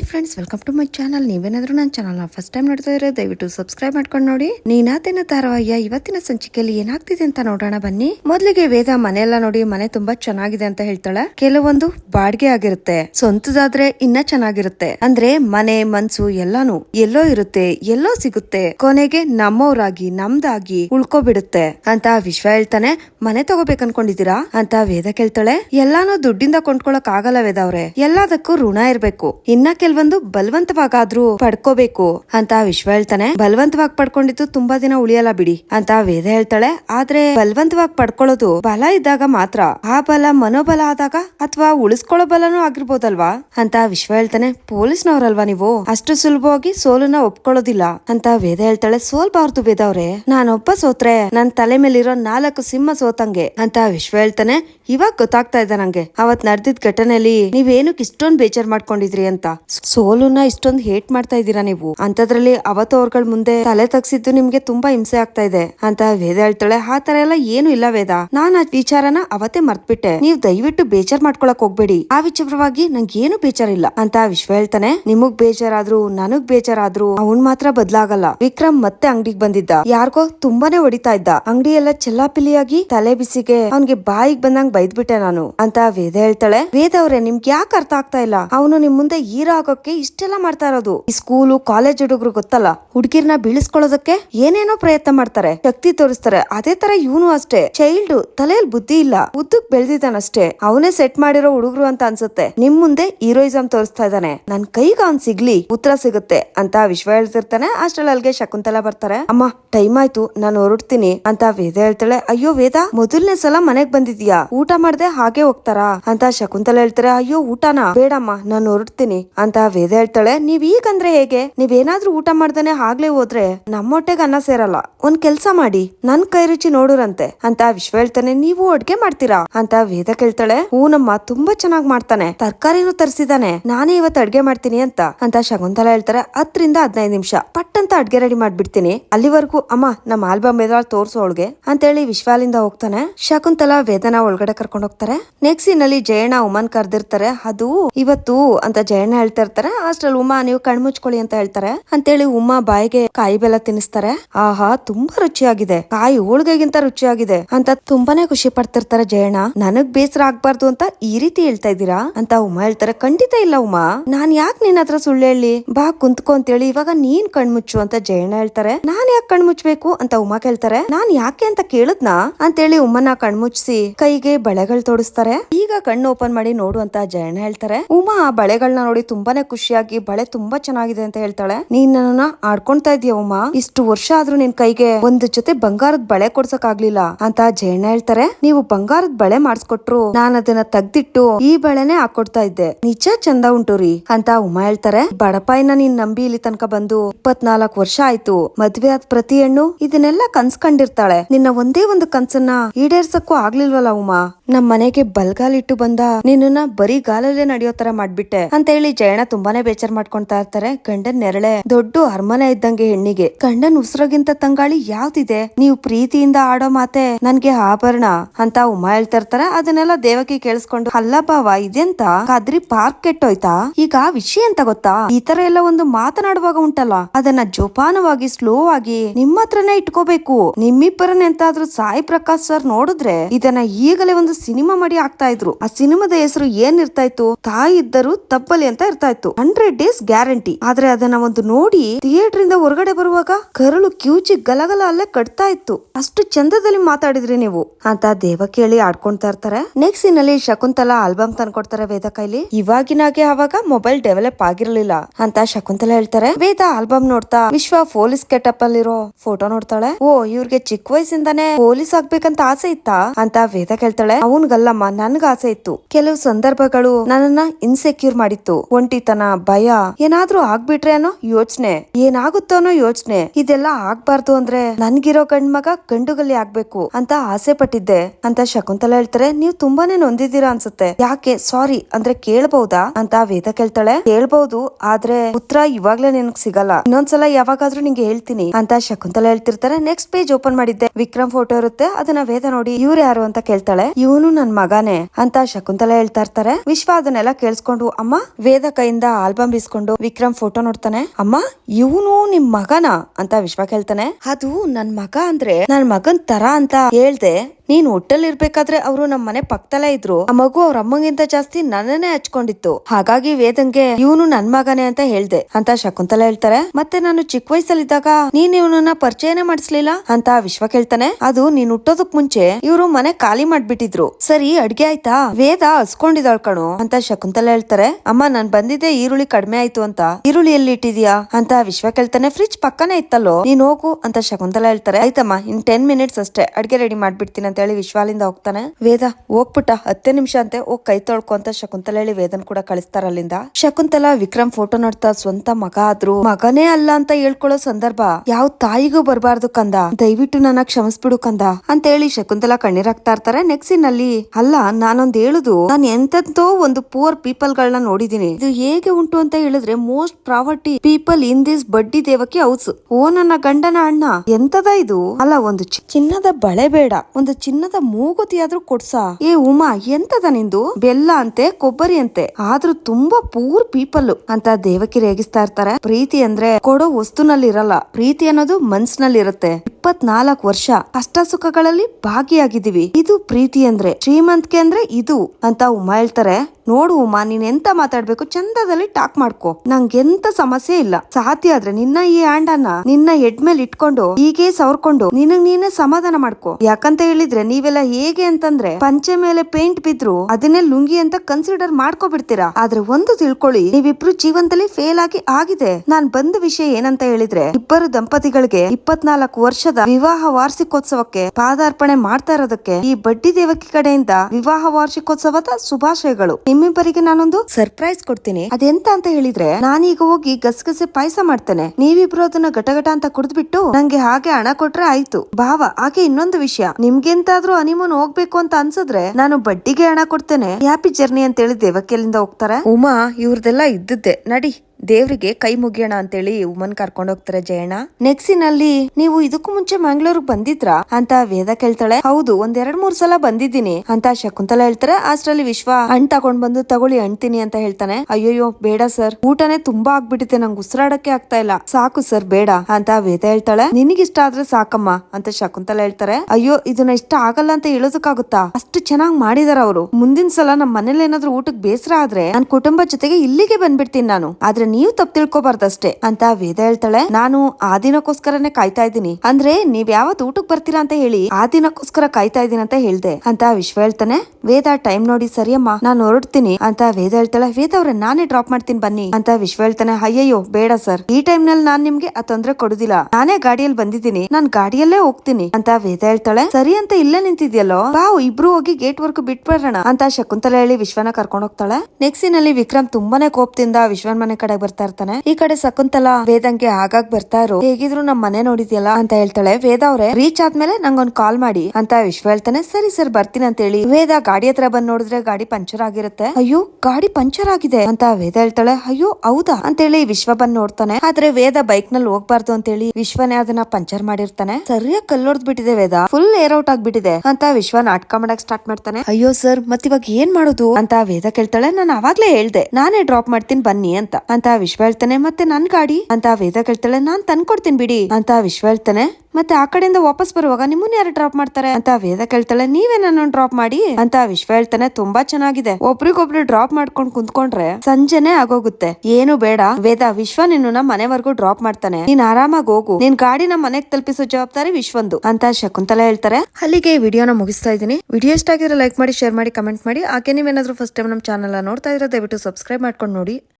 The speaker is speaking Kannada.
Hi friends welcome to my channel ನೀವೇನಾದ್ರೂ ನನ್ನ ಚಾನಲ್ನ ಫಸ್ಟ್ ಟೈಮ್ ನೋಡ್ತಾ ಇದ್ರೆ ದಯವಿಟ್ಟು ಸಬ್ಸ್ಕ್ರೈಬ್ ಮಾಡ್ಕೊಂಡು ನೋಡಿ. ನೀನಾತಿನ ತಾರವಯ್ಯ ಇವತ್ತಿನ ಸಂಚಿಕೆಯಲ್ಲಿ ಏನಾಗ್ತಿದೆ ಅಂತ ನೋಡೋಣ ಬನ್ನಿ. ಮೊದಲಿಗೆ ವೇದ ಮನೆಯೆಲ್ಲ ನೋಡಿ, ಮನೆ ತುಂಬಾ ಚೆನ್ನಾಗಿದೆ ಅಂತ ಹೇಳ್ತಾಳೆ. ಕೆಲವೊಂದು ಬಾಡಿಗೆ ಆಗಿರುತ್ತೆ, ಸ್ವಂತದಾದ್ರೆ ಇನ್ನ ಚೆನ್ನಾಗಿರುತ್ತೆ. ಅಂದ್ರೆ ಮನೆ, ಮನ್ಸು ಎಲ್ಲಾನು ಎಲ್ಲೋ ಇರುತ್ತೆ, ಎಲ್ಲೋ ಸಿಗುತ್ತೆ. ಕೊನೆಗೆ ನಮ್ಮವ್ರಾಗಿ, ನಮ್ದಾಗಿ ಉಳ್ಕೊಬಿಡುತ್ತೆ. ಅಂತ ವಿಶ್ವ ಹೇಳ್ತಾನೆ. ಮನೆ ತಗೋಬೇಕು ಅನ್ಕೊಂಡಿದೀರಾ ಅಂತ ವೇದ ಕೇಳ್ತಾಳೆ. ಎಲ್ಲಾನು ದುಡ್ಡಿಂದ ಕೊಂಡ್ಕೊಳಕ್ ಆಗಲ್ಲ ವೇದ ಅವ್ರೆ. ಎಲ್ಲದಕ್ಕೂ ಋಣ ಇರ್ಬೇಕು. ಇನ್ನ ಕೆಲವೊಂದು ಬಲವಂತವಾಗಾದ್ರೂ ಪಡ್ಕೋಬೇಕು ಅಂತ ವಿಶ್ವ ಹೇಳ್ತಾನೆ. ಬಲವಂತವಾಗಿ ಪಡ್ಕೊಂಡಿದ್ದು ತುಂಬಾ ದಿನ ಉಳಿಯಲ್ಲ ಬಿಡಿ ಅಂತ ವೇದ ಹೇಳ್ತಾಳೆ. ಆದ್ರೆ ಬಲವಂತವಾಗಿ ಪಡ್ಕೊಳ್ಳೋದು ಬಲ ಇದ್ದಾಗ ಮಾತ್ರ. ಆ ಬಲ ಮನೋಬಲ ಆದಾಗ ಅಥವಾ ಉಳಿಸ್ಕೊಳ್ಳೋ ಬಲನೂ ಆಗಿರ್ಬೋದಲ್ವಾ ಅಂತ ವಿಶ್ವ ಹೇಳ್ತಾನೆ. ಪೊಲೀಸ್ನವ್ರಲ್ವಾ ನೀವು? ಅಷ್ಟು ಸುಲಭವಾಗಿ ಸೋಲನ್ನ ಒಪ್ಕೊಳ್ಳೋದಿಲ್ಲ ಅಂತ ವೇದ ಹೇಳ್ತಾಳೆ. ಸೋಲ್ಬಾರ್ದು ವೇದ ಅವ್ರೆ. ನಾನೊಬ್ಬ ಸೋತ್ರೆ, ನನ್ ತಲೆ ಮೇಲಿರೋ ನಾಲ್ಕು ಸಿಂಹ ಸೋತಂಗೆ ಅಂತ ವಿಶ್ವ ಹೇಳ್ತಾನೆ. ಇವಾಗ ಗೊತ್ತಾಗ್ತಾ ಇದೆ ನಂಗೆ. ಅವತ್ ನಡೆದಿದ್ ಘಟನೆಯಲ್ಲಿ ನೀವೇನಕ್ ಇಷ್ಟೊಂದ್ ಬೇಜಾರ್ ಮಾಡ್ಕೊಂಡಿದ್ರಿ ಅಂತ. ಸೋಲುನ ಇಷ್ಟೊಂದು ಹೇಟ್ ಮಾಡ್ತಾ ಇದ್ದೀರಾ ನೀವು? ಅಂತದ್ರಲ್ಲಿ ಅವತ್ತು ಅವ್ರಗಳ ಮುಂದೆ ತಲೆ ತಗ್ಸಿದ್ದು ನಿಮ್ಗೆ ತುಂಬಾ ಹಿಂಸೆ ಆಗ್ತಾ ಇದೆ. ಅಂತ ವೇದ ಹೇಳ್ತಾಳೆ, ಆ ತರ ಎಲ್ಲ ಏನು ಇಲ್ಲ ವೇದ. ನಾನ್ ಆ ವಿಚಾರನ ಅವತ್ತೇ ಮರ್ತ್ಬಿಟ್ಟೆ. ನೀವ್ ದಯವಿಟ್ಟು ಬೇಜಾರ್ ಮಾಡ್ಕೊಳಕ್ ಹೋಗ್ಬೇಡಿ. ಆ ವಿಚಾರವಾಗಿ ನಂಗೆ ಏನು ಬೇಜಾರಿಲ್ಲ. ಅಂತ ವಿಶ್ವ ಹೇಳ್ತಾನೆ, ನಿಮಗ್ ಬೇಜಾರಾದ್ರು, ನನಗ್ ಬೇಜಾರಾದ್ರು ಅವನ್ ಮಾತ್ರ ಬದ್ಲಾಗಲ್ಲ. ವಿಕ್ರಮ್ ಮತ್ತೆ ಅಂಗಡಿಗೆ ಬಂದಿದ್ದ. ಯಾರ್ಗೋ ತುಂಬಾನೇ ಹೊಡಿತಾ ಇದ್ದ. ಅಂಗಡಿ ಎಲ್ಲ ಚೆಲ್ಲಾಪಿಲಿಯಾಗಿ ತಲೆ ಬಿಸಿಗೆ ಅವನ್ಗೆ ಬಾಯಿಗೆ ಬಂದಂಗ್ ಬೈದ್ಬಿಟ್ಟೆ ನಾನು. ಅಂತ ವೇದ ಹೇಳ್ತಾಳೆ, ವೇದ ಅವ್ರೆ, ನಿಮ್ಗೆ ಯಾಕೆ ಅರ್ಥ ಆಗ್ತಾ ಇಲ್ಲ? ಅವನು ನಿಮ್ ಮುಂದೆ ಹೀರೋ ಆಗೋಕೆ ಇಷ್ಟೆಲ್ಲ ಮಾಡ್ತಾ ಇರೋದು? ಈ ಸ್ಕೂಲು ಕಾಲೇಜ್ ಹುಡುಗರು ಗೊತ್ತಲ್ಲ? ಹುಡುಗಿರ್ನ ಬೀಳಿಸ್ಕೊಳ್ಳೋದಕ್ಕೆ ಏನೇನೋ ಪ್ರಯತ್ನ ಮಾಡ್ತಾರೆ. ಶಕ್ತಿ ತೋರಿಸ್ತಾರೆ. ಅದೇ ತರ ಇವನು ಅಷ್ಟೇ. ಚೈಲ್ಡ್ ತಲೆಯಲ್ಲಿ ಬುದ್ಧಿ ಇಲ್ಲ. ಉದ್ದಕ್ ಬೆಳ್ದಿದ್ದಾನಷ್ಟೇ. ಅವನೇ ಸೆಟ್ ಮಾಡಿರೋ ಹುಡುಗರು ಅಂತ ಅನ್ಸುತ್ತೆ. ನಿಮ್ ಮುಂದೆ ಹೀರೋಯಿಸಂ ತೋರಿಸ್ತಾ ಇದ್ದಾನೆ. ನನ್ ಕೈಗೆ ಅವ್ನ್ ಸಿಗ್ಲಿ, ಉತ್ತರ ಸಿಗುತ್ತೆ ಅಂತ ವಿಶ್ವ ಹೇಳ್ತಿರ್ತಾನೆ. ಅಷ್ಟ್ರಲ್ಲಿ ಅಲ್ಗೆ ಶಕುಂತಲ ಬರ್ತಾರೆ. ಅಮ್ಮ ಟೈಮ್ ಆಯ್ತು. ನಾನು ಹೊರಡ್ತೀನಿ ಅಂತ ವೇದ ಹೇಳ್ತಾಳೆ. ಅಯ್ಯೋ ವೇದ, ಮೊದಲನೇ ಸಲ ಮನೆಗ್ ಬಂದಿದ್ಯಾ ಊಟ ಮಾಡ್ದೆ ಹಾಗೆ ಹೋಗ್ತಾರಾ? ಅಂತ ಶಕುಂತಲ ಹೇಳ್ತಾರೆ. ಅಯ್ಯೋ, ಊಟನಾ? ಬೇಡಮ್ಮ, ನಾನು ಹೊರಡ್ತೀನಿ ಅಂತ ವೇದ ಹೇಳ್ತಾಳೆ, ನೀವ್ ಈಗಂದ್ರೆ ಹೇಗೆ? ನೀವೇನಾದ್ರೂ ಊಟ ಮಾಡ್ದೇನೆ ಆಗ್ಲೇ ಹೋದ್ರೆ ನಮ್ಮೊಟ್ಟೆಗೆ ಅನ್ನ ಸೇರಲ್ಲ. ಒಂದ್ ಕೆಲ್ಸ ಮಾಡಿ, ನನ್ ಕೈ ರುಚಿ ನೋಡುರಂತೆ. ಅಂತ ವಿಶ್ವ ಹೇಳ್ತಾನೆ, ನೀವು ಅಡ್ಗೆ ಮಾಡ್ತೀರಾ? ಅಂತ ವೇದ ಕೇಳ್ತಾಳೆ ಹೂನಮ್ಮ ತುಂಬಾ ಚೆನ್ನಾಗ್ ಮಾಡ್ತಾನೆ. ತರ್ಕಾರಿನೂ ತರಿಸಿದಾನೆ. ನಾನೇ ಇವತ್ತು ಅಡ್ಗೆ ಮಾಡ್ತೀನಿ ಅಂತ. ಅಂತ ಶಗುಂತಲ ಹೇಳ್ತಾರೆ, ಹತ್ತರಿಂದ ಹದಿನೈದು ನಿಮಿಷ. ಪಟ್ ಅಂತ ಅಡ್ಗೆ ರೆಡಿ ಮಾಡ್ಬಿಡ್ತೀನಿ. ಅಲ್ಲಿವರೆಗೂ ಅಮ್ಮ ನಮ್ಮ ಆಲ್ಬಮ್ ಎದುರು ತೋರ್ಸು ಅವಳಿಗೆ. ಅಂತೇಳಿ ವಿಶ್ವಾಲಿಂದ ಹೋಗ್ತಾನೆ. ಶಕುಂತಲ ವೇದನ ಒಳಗಡೆ ಕರ್ಕೊಂಡು ಹೋಗ್ತಾರೆ. ನೆಕ್ಸ್ಟ್ ಸೀನಲ್ಲಿ ಜಯಣ್ಣ ಉಮನ್ ಕರ್ದಿರ್ತಾರೆ. ಅದು ಇವತ್ತು ಅಂತ ಜಯಣ್ಣ ಇರ್ತಾರೆ. ಅಷ್ಟ್ರಲ್ಲಿ ಉಮಾ, ನೀವು ಕಣ್ಮುಚ್ಕೊಳ್ಳಿ ಅಂತ ಹೇಳ್ತಾರೆ. ಅಂತೇಳಿ ಉಮಾ ಬಾಯಿಗೆ ಕಾಯಿ ಬೆಲ್ಲ ತಿನ್ನಿಸ್ತಾರೆ. ಆಹಾ, ತುಂಬಾ ರುಚಿಯಾಗಿದೆ. ಕಾಯಿ ಹೋಳ್ಗೆಗಿಂತ ರುಚಿಯಾಗಿದೆ ಅಂತ ತುಂಬಾನೇ ಖುಷಿ ಪಡ್ತಿರ್ತಾರೆ ಜಯಣ್ಣ. ನನಗ್ ಬೇಸರ ಆಗ್ಬಾರ್ದು ಅಂತ ಈ ರೀತಿ ಹೇಳ್ತಾ ಇದ್ದೀರಾ? ಅಂತ ಉಮಾ ಹೇಳ್ತಾರೆ. ಖಂಡಿತ ಇಲ್ಲ ಉಮಾ. ನಾನ್ ಯಾಕೆ ನಿನ್ನ ಹತ್ರ ಸುಳ್ಳು ಹೇಳಿ? ಬಾ, ಕುಂತ್ಕೊ ಅಂತೇಳಿ ಇವಾಗ ನೀನ್ ಕಣ್ಮುಚ್ಚು ಅಂತ ಜಯಣ್ಣ ಹೇಳ್ತಾರೆ. ನಾನ್ ಯಾಕೆ ಕಣ್ಮುಚ್ಬೇಕು ಅಂತ ಉಮಾ ಕೇಳ್ತಾರೆ. ನಾನ್ ಯಾಕೆ ಅಂತ ಕೇಳದ್ನಾ? ಅಂತೇಳಿ ಉಮ್ಮನ ಕಣ್ಮುಚ್ಚಿಸಿ ಕೈಗೆ ಬಳೆಗಳು ತೋಡಿಸ್ತಾರೆ. ಈಗ ಕಣ್ಣು ಓಪನ್ ಮಾಡಿ ನೋಡು ಅಂತ ಜಯಣ್ಣ ಹೇಳ್ತಾರೆ. ಉಮಾ ಆ ಬಳೆಗಳನ್ನ ನೋಡಿ ತುಂಬಾನೇ ಖುಷಿಯಾಗಿ, ಬಳೆ ತುಂಬಾ ಚೆನ್ನಾಗಿದೆ ಅಂತ ಹೇಳ್ತಾಳೆ. ನೀನ್ ನನ್ನ ಆಡ್ಕೊಂತಾ ಇದೀಯ ಉಮಾ? ಇಷ್ಟು ವರ್ಷ ಆದ್ರೂ ನಿನ್ ಕೈಗೆ ಒಂದು ಜೊತೆ ಬಂಗಾರದ ಬಳೆ ಕೊಡ್ಸಕ್ ಆಗ್ಲಿಲ್ಲ ಅಂತ ಜಯಣ್ಣ ಹೇಳ್ತಾರೆ. ನೀವು ಬಂಗಾರದ ಬಳೆ ಮಾಡಿಸ್ಕೊಟ್ರು, ನಾನ್ ಅದನ್ನ ತೆಗ್ದಿಟ್ಟು ಈ ಬಳೆನೆ ಹಾಕೊಡ್ತಾ ಇದ್ದೆ. ನಿಜ ಚಂದ ಉಂಟು ರೀ ಅಂತ ಉಮಾ ಹೇಳ್ತಾರೆ. ಬಡಪಾಯಿನ ನೀನ್ ನಂಬಿ ಇಲ್ಲಿ ತನಕ ಬಂದು ಇಪ್ಪತ್ನಾಲ್ಕು ವರ್ಷ ಆಯ್ತು. ಮದ್ವೆ ಆದ ಪ್ರತಿ ಹೆಣ್ಣು ಇದನ್ನೆಲ್ಲ ಕನ್ಸ್ ಕಂಡಿರ್ತಾಳೆ ನಿನ್ನ ಒಂದೇ ಒಂದು ಕನ್ಸನ್ನ ಈಡೇರ್ಸಕ್ಕೂ ಆಗ್ಲಿಲ್ವಲ್ಲ ಉಮಾ? ನಮ್ ಮನೆಗೆ ಬಲ್ಗಾಲಿಟ್ಟು ಬಂದ ನಿನ್ನ ಬರೀ ಗಾಲಲ್ಲೇ ನಡೆಯೋ ತರ ಮಾಡ್ಬಿಟ್ಟೆ ಅಂತ ಹೇಳಿ ಜಯಣ್ಣ ತುಂಬಾನೇ ಬೇಜಾರ್ ಮಾಡ್ಕೊಂತಾ ಇರ್ತಾರೆ. ಗಂಡನ್ ನೆರಳೆ. ದೊಡ್ಡ ಅರಮನೆ ಇದ್ದಂಗೆ ಹೆಣ್ಣಿಗೆ. ಗಂಡನ್ ಉಸಿರೋಗಿಂತ ತಂಗಾಳಿ ಯಾವ್ದಿದೆ? ನೀವು ಪ್ರೀತಿಯಿಂದ ಆಡೋ ಮಾತೆ. ನನ್ಗೆ ಆಭರಣ ಅಂತ ಉಮಾ ಹೇಳ್ತಾ ಇರ್ತಾರೆ. ಅದನ್ನೆಲ್ಲ ದೇವಕಿ ಕೇಳಿಸ್ಕೊಂಡು, ಅಲ್ಲ ಬಾವ, ಇದೆಂತ? ಕಾದ್ರಿ ಪಾರ್ಕ್ ಕೆಟ್ಟೋಯ್ತಾ? ಈಗ ವಿಷಯ ಅಂತ ಗೊತ್ತಾ? ಈ ತರ ಎಲ್ಲ ಒಂದು ಮಾತನಾಡುವಾಗ ಉಂಟಲ್ಲ? ಅದನ್ನ ಜೋಪಾನವಾಗಿ ಸ್ಲೋ ಆಗಿ ನಿಮ್ಮ ಹತ್ರನೇ ಇಟ್ಕೋಬೇಕು. ನಿಮ್ಮಿಬ್ಬರನ್ನ ಎಂತಾದ್ರೂ ಸಾಯಿ ಪ್ರಕಾಶ್ ಸರ್ ನೋಡಿದ್ರೆ ಇದನ್ನ ಈಗಲೇ ಒಂದು ಸಿನಿಮಾ ಮಾಡಿ ಆಗ್ತಾ ಇದ್ರು. ಆ ಸಿನಿಮಾದ ಹೆಸರು ಏನ್ ಇರ್ತಾ ಇತ್ತು? ತಾಯಿ ಇದ್ದರು ತಪ್ಪಲಿ ಅಂತ ಇರ್ತಾ ಇತ್ತು ಹಂಡ್ರೆಡ್ ಡೇಸ್ ಗ್ಯಾರಂಟಿ ಆದ್ರೆ ಅದನ್ನ ಒಂದು ನೋಡಿ ಥಿಯೇಟರ್ ಇಂದ ಹೊರಗಡೆ ಬರುವಾಗ ಕರಳು ಕ್ಯೂಚಿ ಗಲಗಲ ಅಲ್ಲೇ ಕಟ್ತಾ ಇತ್ತು. ಅಷ್ಟು ಚಂದದಲ್ಲಿ ಮಾತಾಡಿದ್ರಿ ನೀವು. ಅಂತ ದೇವ ಕೇಳಿ ಆಡ್ಕೊಂತಾ ಇರ್ತಾರೆ. ನೆಕ್ಸ್ಟ್ ಸೀನಲ್ಲಿ ಶಕುಂತಲಾ ಆಲ್ಬಮ್ ತಂದ್ಕೊಡ್ತಾರೆ ವೇದ ಕೈಲಿ. ಇವಾಗಿನಾಗೆ ಅವಾಗ ಮೊಬೈಲ್ ಡೆವಲಪ್ ಆಗಿರ್ಲಿಲ್ಲ ಅಂತ ಶಕುಂತಲಾ ಹೇಳ್ತಾರೆ. ವೇದ ಆಲ್ಬಮ್ ನೋಡ್ತಾ ವಿಶ್ವ ಪೊಲೀಸ್ ಕೆಟಪ್ ಅಲ್ಲಿರೋ ಫೋಟೋ ನೋಡ್ತಾಳೆ. ಓ, ಇವ್ರಿಗೆ ಚಿಕ್ಕ ವಯಸ್ಸಿಂದಾನೆ ಪೊಲೀಸ್ ಆಗ್ಬೇಕಂತ ಆಸೆ ಇತ್ತಾ? ಅಂತ ವೇದ ಕೇಳ್ತಾಳೆ. ಅವನ್ಗಲ್ಲಮ್ಮ ನನ್ಗ ಆಸೆ ಇತ್ತು. ಕೆಲವು ಸಂದರ್ಭಗಳು ನನ್ನನ್ನ ಇನ್ಸೆಕ್ಯೂರ್ ಮಾಡಿತ್ತು. ಒಂಟಿತನ ಭಯ ಏನಾದ್ರೂ ಆಗ್ಬಿಟ್ರೆ ಅನ್ನೋ ಯೋಚನೆ. ಏನಾಗುತ್ತೋ ಅನ್ನೋ ಯೋಚನೆ. ಇದೆಲ್ಲ ಆಗ್ಬಾರ್ದು ಅಂದ್ರೆ ನನ್ಗಿರೋ ಗಂಡ್ ಮಗ ಗಂಡುಗಲ್ಲಿ ಆಗ್ಬೇಕು ಅಂತ ಆಸೆ ಪಟ್ಟಿದ್ದೆ. ಅಂತ ಶಕುಂತಲ ಹೇಳ್ತಾರೆ, ನೀವು ತುಂಬಾನೇ ನೊಂದಿದ್ದೀರಾ ಅನ್ಸುತ್ತೆ. ಯಾಕೆ? ಸಾರಿ. ಅಂದ್ರೆ ಕೇಳ್ಬಹುದಾ ಅಂತ ವೇದ ಕೇಳ್ತಾಳೆ. ಕೇಳ್ಬಹುದು ಆದ್ರೆ ಉತ್ತರ ಇವಾಗ್ಲೇ ನಿನಗ್ ಸಿಗಲ್ಲ. ಇನ್ನೊಂದ್ಸಲ ಯಾವಾಗಾದ್ರೂ ನಿಂಗೆ ಹೇಳ್ತೀನಿ. ಅಂತ ಶಕುಂತಲ ಹೇಳ್ತಿರ್ತಾರೆ. ನೆಕ್ಸ್ಟ್ ಪೇಜ್ ಓಪನ್ ಮಾಡಿದ್ದೆ. ವಿಕ್ರಮ್ ಫೋಟೋ ಇರುತ್ತೆ. ಅದನ್ನ ವೇದ ನೋಡಿ, ಇವ್ರು ಯಾರು? ಅಂತ ಕೇಳ್ತಾಳೆ. ಇವನು ನನ್ ಮಗನೇ. ಅಂತ ಶಕುಂತಲ ಹೇಳ್ತಾ ಇರ್ತಾರೆ. ವಿಶ್ವ ಅದನ್ನೆಲ್ಲ ಕೇಳಿಸ್ಕೊಂಡು, ಅಮ್ಮ, ವೇದ ಕೈ ಕಡೆಯಿಂದ ಆಲ್ಬಮ್ ಇಸ್ಕೊಂಡು ವಿಕ್ರಮ್ ಫೋಟೋ ನೋಡ್ತಾನೆ. ಅಮ್ಮ, ಇವನು ನಿಮ್ ಮಗನ? ಅಂತ ವಿಶ್ವ ಕೇಳ್ತಾನೆ. ಅದು ನನ್ ಮಗ ಅಂದ್ರೆ ನನ್ ಮಗನ್ ತರ ಅಂತ ಹೇಳ್ದೆ. ನೀನ್ ಹೋಟೆಲ್ ಇರ್ಬೇಕಾದ್ರೆ ಅವರು ನಮ್ ಮನೆ ಪಕ್ಕದಲ್ಲೇ ಇದ್ರು. ಆ ಮಗು ಅವ್ರ ಅಮ್ಮಗಿಂತ ಜಾಸ್ತಿ ನನ್ನನ್ನೇ ಹಚ್ಕೊಂಡಿತ್ತು. ಹಾಗಾಗಿ ವೇದಂಗೆ ಇವನು ನನ್ ಮಗನೇ ಅಂತ ಹೇಳ್ದೆ ಅಂತ ಶಕುಂತಲ ಹೇಳ್ತಾರೆ. ಮತ್ತೆ ನಾನು ಚಿಕ್ಕ ವಯಸ್ಸಲ್ಲಿದ್ದಾಗ ನೀನ್ ಇವನನ್ನ ಪರಿಚಯನೇ ಮಾಡಿಸ್ಲಿಲ್ಲ ಅಂತ ವಿಶ್ವ ಕೇಳ್ತಾನೆ. ಅದು ನೀನ್ ಹುಟ್ಟೋದಕ್ ಮುಂಚೆ ಇವರು ಮನೆ ಖಾಲಿ ಮಾಡ್ಬಿಟ್ಟಿದ್ರು. ಸರಿ, ಅಡ್ಗೆ ಆಯ್ತಾ? ವೇದ ಹಸ್ಕೊಂಡಿದ್ದಾಳ್ ಕಣು ಅಂತ ಶಕುಂತಲ ಹೇಳ್ತಾರೆ. ಅಮ್ಮ, ನಾನ್ ಬಂದಿದ್ದೆ ಈರುಳ್ಳಿ ಕಡಿಮೆ ಆಯ್ತು ಅಂತ. ಈರುಳ್ಳಿ ಎಲ್ಲಿ ಇಟ್ಟಿದ್ಯಾ ಅಂತ ವಿಶ್ವ ಕೇಳ್ತಾನೆ. ಫ್ರಿಜ್ ಪಕ್ಕನೇ ಇತ್ತಲ್ಲೋ? ನೀನ್ ಹೋಗು ಅಂತ ಶಕುಂತಲ ಹೇಳ್ತಾರೆ. ಆಯ್ತಮ್ಮ, ಇನ್ ಟೆನ್ ಮಿನಿಟ್ಸ್ ಅಷ್ಟೇ. ಅಡ್ಗೆ ರೆಡಿ ಮಾಡ್ಬಿಡ್ತೀನಿ ಅಂತ ಹೇಳಿ ವಿಶ್ವಾಲಿಂದ ಹೋಗ್ತಾನೆ. ವೇದ, ಹೋಗ್ಬಿಟ್ಟ, ಹತ್ತೇ ನಿಮಿಷ ಅಂತೆ, ಹೋಗ್ ಕೈ ತೊಳ್ಕೊ ಅಂತ ಶಕುಂತಲ ಹೇಳಿ ವೇದನ್ ಕೂಡ ಕಳಿಸ್ತಾರ ಅಲ್ಲಿಂದ. ಶಕುಂತಲ ವಿಕ್ರಮ್ ಫೋಟೋ ನೋಡ್ತಾ ಸ್ವಂತ ಮಗ ಆದ್ರು, ಮಗನೇ ಅಲ್ಲ ಅಂತ ಹೇಳ್ಕೊಳ್ಳೋ ಸಂದರ್ಭ ಯಾವ ತಾಯಿಗೂ ಬರಬಾರ್ದು ಕಂದ. ದಯವಿಟ್ಟು ನನ್ನ ಕ್ಷಮಿಸ್ಬಿಡು ಕಂದ ಅಂತ ಹೇಳಿ ಶಕುಂತಲ ಕಣ್ಣೀರಾಗ್ತಾ ಇರ್ತಾರೆ. ನೆಕ್ಸ್ಟ್ ಅಲ್ಲಿ, ಅಲ್ಲ, ನಾನೊಂದ್ ಹೇಳುದು. ನಾನು ಎಂತಂತೋ ಒಂದು ಪೂರ್ ಪೀಪಲ್ ಗಳನ್ನ ನೋಡಿದೀನಿ. ಇದು ಹೇಗೆ ಉಂಟು ಅಂತ ಹೇಳಿದ್ರೆ most poverty people in this ಬಡ್ಡಿ ದೇವಕ್ಕೆ ಹೌಸ್ ಓ ನನ್ನ ಗಂಡನ ಅಣ್ಣ. ಎಂತದ ಇದು? ಅಲ್ಲ, ಒಂದು ಚಿನ್ನದ ಬಳೆ ಬೇಡ. ಒಂದು ಚಿನ್ನದ ಮೂಗುತಿ ಆದ್ರೂ ಕೊಡ್ಸ? ಏ ಉಮಾ, ಎಂತದ ನಿಂದು? ಬೆಲ್ಲ ಅಂತೆ, ಕೊಬ್ಬರಿ ಅಂತೆ. ಆದ್ರೂ ತುಂಬಾ ಪೂರ್ ಪೀಪಲ್ ಅಂತ ದೇವಕಿ ರೇಗಿಸ್ತಾ ಇರ್ತಾರೆ. ಪ್ರೀತಿ ಅಂದ್ರೆ ಕೊಡೋ ವಸ್ತುನಲ್ಲಿ ಇರಲ್ಲ ಪ್ರೀತಿ ಅನ್ನೋದು ಮನ್ಸಿನಲ್ಲಿ ಇರುತ್ತೆ ಇಪ್ಪತ್ನಾಲ್ಕು ವರ್ಷ ಕಷ್ಟ ಸುಖಗಳಲ್ಲಿ ಭಾಗಿಯಾಗಿದ್ದೀವಿ. ಇದು ಪ್ರೀತಿ ಅಂದ್ರೆ ಶ್ರೀಮಂತಿಕೆ ಅಂದ್ರೆ ಇದು, ಅಂತ ಉಮಾ ಹೇಳ್ತಾರೆ. ನೋಡು ಉಮಾ, ನೀನ್ ಎಂತ ಮಾತಾಡ್ಬೇಕು ಚಂದದಲ್ಲಿ ಟಾಕ್ ಮಾಡ್ಕೋ. ನಂಗೆಂತ ಸಮಸ್ಯೆ ಇಲ್ಲ. ಸಾಧ್ಯ ಆದ್ರೆ ನಿನ್ನ ಈ ಹ್ಯಾಂಡನ್ನ ನಿನ್ನ ಹೆಡ್ ಮೇಲೆ ಇಟ್ಕೊಂಡು ಹೀಗೆ ಸವರ್ಕೊಂಡು ನಿನಗ್ ನೀನೇ ಸಮಾಧಾನ ಮಾಡ್ಕೋ. ಯಾಕಂತ ಹೇಳಿದ್ರೆ ನೀವೆಲ್ಲ ಹೇಗೆ ಅಂತಂದ್ರೆ ಪಂಚೆ ಮೇಲೆ ಪೇಂಟ್ ಬಿದ್ರು ಅದನ್ನೇ ಲುಂಗಿ ಅಂತ ಕನ್ಸಿಡರ್ ಮಾಡ್ಕೊಬಿಡ್ತೀರಾ ಆದ್ರೆ ಒಂದು ತಿಳ್ಕೊಳ್ಳಿ, ನೀವಿಬ್ರು ಜೀವನದಲ್ಲಿ ಫೇಲ್ ಆಗಿ ಆಗಿದೆ. ನಾನ್ ಬಂದ ವಿಷಯ ಏನಂತ ಹೇಳಿದ್ರೆ, ಇಬ್ಬರು ದಂಪತಿಗಳಿಗೆ ಇಪ್ಪತ್ನಾಲ್ಕು ವರ್ಷದ ವಿವಾಹ ವಾರ್ಷಿಕೋತ್ಸವಕ್ಕೆ ಪಾದಾರ್ಪಣೆ ಮಾಡ್ತಾ ಇರೋದಕ್ಕೆ ಈ ಬಡ್ಡಿ ದೇವಕಿ ಕಡೆಯಿಂದ ವಿವಾಹ ವಾರ್ಷಿಕೋತ್ಸವದ ಶುಭಾಶಯಗಳು. ನಿಮ್ಮಿಬ್ಬರಿಗೆ ನಾನೊಂದು ಸರ್ಪ್ರೈಸ್ ಕೊಡ್ತೀನಿ. ಅದೆಂತ ಅಂತ ಹೇಳಿದ್ರೆ, ನಾನೀಗ ಹೋಗಿ ಗಸಗಸೆ ಪಾಯಸ ಮಾಡ್ತೇನೆ. ನೀವಿಬ್ರು ಅದನ್ನ ಘಟಘಟ ಅಂತ ಕುಡಿದ್ಬಿಟ್ಟು ನಂಗೆ ಹಾಗೆ ಹಣ ಕೊಟ್ರೆ ಆಯ್ತು. ಭಾವ, ಹಾಗೆ ಇನ್ನೊಂದು ವಿಷಯ. ನಿಮ್ಗೆಂತಾದ್ರೂ ಅನಿಮೂನ್ ಹೋಗ್ಬೇಕು ಅಂತ ಅನ್ಸಿದ್ರೆ ನಾನು ಬಡ್ಡಿಗೆ ಹಣ ಕೊಡ್ತೇನೆ. ಹ್ಯಾಪಿ ಜರ್ನಿ ಅಂತ ಹೇಳಿ ದೇವಕ್ಕೆಲಿಂದ ಹೋಗ್ತಾರೆ. ಉಮಾ, ಇವ್ರದೆಲ್ಲ ಇದ್ದದ್ದೆ. ನಡಿ. ದೇವ್ರಿಗೆ ಕೈ ಮುಗಿಯೋಣ ಅಂತೇಳಿ ಉಮನ್ ಕರ್ಕೊಂಡು ಹೋಗ್ತಾರೆ ಜಯಣ್ಣ. ನೆಕ್ಸಿನಲ್ಲಿ ನೀವು ಇದಕ್ಕೂ ಮುಂಚೆ ಮಂಗಳೂರಿಗೆ ಬಂದಿದ್ರಾ? ಅಂತ ವೇದ ಕೇಳ್ತಾಳೆ. ಹೌದು, ಒಂದ್ ಎರಡ್ ಮೂರ್ ಸಲ ಬಂದಿದ್ದೀನಿ ಅಂತ ಶಕುಂತಲಾ ಹೇಳ್ತಾರೆ. ಅಷ್ಟ್ರಲ್ಲಿ ವಿಶ್ವ, ಹಣ್ ತಗೊಂಡ್ ಬಂದು ತಗೊಳ್ಳಿ, ಅಣ್ತೀನಿ ಅಂತ ಹೇಳ್ತಾನೆ. ಅಯ್ಯೋಯ್ಯೋ, ಬೇಡ ಸರ್. ಊಟನೇ ತುಂಬಾ ಆಗ್ಬಿಟ್ಟಿದೆ. ನಂಗೆ ಉಸಿರಾಡಕ್ಕೆ ಆಗ್ತಾ ಇಲ್ಲ. ಸಾಕು ಸರ್, ಬೇಡ ಅಂತ ವೇದ ಹೇಳ್ತಾಳೆ. ನಿನಗಿಷ್ಟ ಆದ್ರೆ ಸಾಕಮ್ಮ ಅಂತ ಶಕುಂತಲಾ ಹೇಳ್ತಾರೆ. ಅಯ್ಯೋ, ಇದನ್ನ ಇಷ್ಟ ಆಗಲ್ಲ ಅಂತ ಹೇಳೋದಕ್ಕಾಗುತ್ತಾ? ಅಷ್ಟು ಚೆನ್ನಾಗ್ ಮಾಡಿದಾರ ಅವರು. ಮುಂದಿನ ಸಲ ನಮ್ ಮನೇಲಿ ಏನಾದ್ರು ಊಟಕ್ಕೆ ಬೇಸರ ಆದ್ರೆ ನನ್ ಕುಟುಂಬ ಜೊತೆಗೆ ಇಲ್ಲಿಗೆ ಬಂದ್ಬಿಡ್ತೀನಿ ನಾನು. ಆದ್ರೆ ನೀವು ತಪ್ಪು ತಿಳ್ಕೊಬಾರ್ದಷ್ಟೇ ಅಂತ ವೇದ ಹೇಳ್ತಾಳೆ. ನಾನು ಆ ದಿನಕ್ಕೋಸ್ಕರನೇ ಕಾಯ್ತಾ ಇದ್ದೀನಿ. ಅಂದ್ರೆ ನೀವ್ ಯಾವತ್ತು ಊಟಕ್ ಬರ್ತೀರಾ ಅಂತ ಹೇಳಿ ಆ ದಿನಕ್ಕೋಸ್ಕರ ಕಾಯ್ತಾ ಇದೀನಿ ಅಂತ ಹೇಳ್ದೆ ಅಂತ ವಿಶ್ವ ಹೇಳ್ತಾನೆ. ವೇದ ಟೈಮ್ ನೋಡಿ ಸರಿಯಮ್ಮ, ನಾನು ಹೊರಡ್ತೀನಿ ಅಂತ ವೇದ ಹೇಳ್ತಾಳೆ. ವೇದ ಅವ್ರೆ, ನಾನೇ ಡ್ರಾಪ್ ಮಾಡ್ತೀನಿ ಬನ್ನಿ ಅಂತ ವಿಶ್ವ ಹೇಳ್ತಾನೆ. ಅಯ್ಯಯ್ಯೋ, ಬೇಡ ಸರ್ ಈ ಟೈಮ್ನಲ್ಲಿ ನಾನ್ ನಿಮ್ಗೆ ಆ ತೊಂದ್ರೆ ಕೊಡುದಿಲ್ಲ. ನಾನೇ ಗಾಡಿಯಲ್ಲಿ ಬಂದಿದ್ದೀನಿ. ನಾನ್ ಗಾಡಿಯಲ್ಲೇ ಹೋಗ್ತೀನಿ ಅಂತ ವೇದ ಹೇಳ್ತಾಳೆ. ಸರಿ ಅಂತ ಇಲ್ಲೇ ನಿಂತಿದ್ಯಲ್ಲೋ? ಬಾವು ಇಬ್ರು ಹೋಗಿ ಗೇಟ್ ವರ್ಕ್ ಬಿಟ್ಬಿಡೋಣ ಅಂತ ಶಕುಂತಲ ಹೇಳಿ ವಿಶ್ವನ ಕರ್ಕೊಂಡು ಹೋಗ್ತಾಳೆ. ನೆಕ್ಸ್ಟ್ನಲ್ಲಿ ವಿಕ್ರಮ್ ತುಂಬಾನೇ ಕೋಪದಿಂದ ವಿಶ್ವನ್ ಮನೆ ಕಡೆ ಬರ್ತಾ ಇರ್ತಾನೆ. ಈ ಕಡೆ ಶಕುಂತಲ ವೇದಂಗೆ ಆಗಾಗ್ ಬರ್ತಾ ಇರೋ. ಹೇಗಿದ್ರು ನಮ್ ಮನೆ ನೋಡಿದ್ಯಲ್ಲ ಅಂತ ಹೇಳ್ತಾಳೆ. ವೇದ ಅವ್ರೆ ರೀಚ್ ಆದ್ಮೇಲೆ ನಂಗೊಂದ್ ಕಾಲ್ ಮಾಡಿ ಅಂತ ವಿಶ್ವ ಹೇಳ್ತಾನೆ. ಸರಿ ಸರ್ ಬರ್ತೀನಿ ಅಂತ ಹೇಳಿ ವೇದ ಗಾಡಿ ಹತ್ರ ಬಂದ್ ನೋಡಿದ್ರೆ ಗಾಡಿ ಪಂಚರ್ ಆಗಿರುತ್ತೆ. ಅಯ್ಯೋ, ಗಾಡಿ ಪಂಚರ್ ಆಗಿದೆ ಅಂತ ವೇದ ಹೇಳ್ತಾಳೆ. ಅಯ್ಯೋ, ಹೌದಾ ಅಂತ ಹೇಳಿ ವಿಶ್ವ ಬಂದ್ ನೋಡ್ತಾನೆ. ಆದ್ರೆ ವೇದ ಬೈಕ್ನಲ್ಲಿ ಹೋಗ್ಬಾರ್ದು ಅಂತ ಹೇಳಿ ವಿಶ್ವನೇ ಅದನ್ನ ಪಂಚರ್ ಮಾಡಿರ್ತಾನೆ. ಸರಿಯಾಗಿ ಕಲ್ಲೊಡ್ದ್ ಬಿಟ್ಟಿದೆ ವೇದ. ಫುಲ್ ಏರ್ ಔಟ್ ಆಗ್ಬಿಟ್ಟಿದೆ ಅಂತ ವಿಶ್ವ ನಾಟಕ ಮಾಡಕ್ ಸ್ಟಾರ್ಟ್ ಮಾಡ್ತಾನೆ. ಅಯ್ಯೋ ಸರ್ ಮತ್ ಇವಾಗ ಏನ್ ಮಾಡೋದು? ಅಂತ ವೇದ ಕೇಳ್ತಾಳೆ. ನಾನು ಅವಾಗ್ಲೇ ಹೇಳ್ದೆ. ನಾನೇ ಡ್ರಾಪ್ ಮಾಡ್ತೀನಿ ಬನ್ನಿ ಅಂತ. ಅಂತ ವಿಶ್ವ ಹೇಳ್ತಾನೆ ಮತ್ತೆ ನನ್ ಗಾಡಿ ಅಂತ ವೇದ ಕೇಳ್ತಾಳೆ ನಾನ್ ತಂದ್ಕೊಡ್ತೀನಿ ಬಿಡಿ ಅಂತ ವಿಶ್ವ ಹೇಳ್ತಾನೆ ಮತ್ತೆ ಆ ಕಡೆಯಿಂದ ವಾಪಸ್ ಬರುವಾಗ ನಿಮ್ಮನ್ನ ಯಾರು ಡ್ರಾಪ್ ಮಾಡ್ತಾರೆ ಅಂತ ವೇದ ಕೇಳ್ತಾಳೆ ನೀವೇ ನನ್ನ ಡ್ರಾಪ್ ಮಾಡಿ ಅಂತ ವಿಶ್ವ ಹೇಳ್ತಾನೆ ತುಂಬಾ ಚೆನ್ನಾಗಿದೆ. ಒಬ್ರಿಗೊಬ್ರು ಡ್ರಾಪ್ ಮಾಡ್ಕೊಂಡ್ ಕುಂತ್ಕೊಂಡ್ರೆ ಸಂಜೆನೆ ಆಗೋಗುತ್ತೆ. ಏನು ಬೇಡ. ವೇದ ವಿಶ್ವ ನಿನ್ನ ಮನೆವರೆಗೂ ಡ್ರಾಪ್ ಮಾಡ್ತಾನೆ. ನೀನ್ ಆರಾಮಾಗಿ ಹೋಗು. ನಿನ್ ಗಾಡಿ ನಮ್ಮ ಮನೆಗ್ ತಲುಪಿಸೋ ಜವಾಬ್ದಾರಿ ವಿಶ್ವಂದು ಅಂತ ಶಕುಂತಲಾ ಹೇಳ್ತಾರೆ. ಅಲ್ಲಿಗೆ ವಿಡಿಯೋನ ಮುಗಿಸ್ತಾ ಇದೀನಿ ವಿಡಿಯೋ ಇಷ್ಟ ಆಗಿದ್ರೆ ಲೈಕ್ ಮಾಡಿ ಶೇರ್ ಮಾಡಿ ಕಮೆಂಟ್ ಮಾಡಿ. ಹಾಗೆ ನೀವೇನಾದ್ರೂ ಫಸ್ಟ್ ಟೈಮ್ ನಮ್ಮ ಚಾನಲ್ ನೋಡ್ತಾ ಇದ್ರೆ ದಯವಿಟ್ಟು ಸಬ್ಸ್ಕ್ರೈಬ್ ಮಾಡ್ಕೊಂಡು ನೋಡಿ.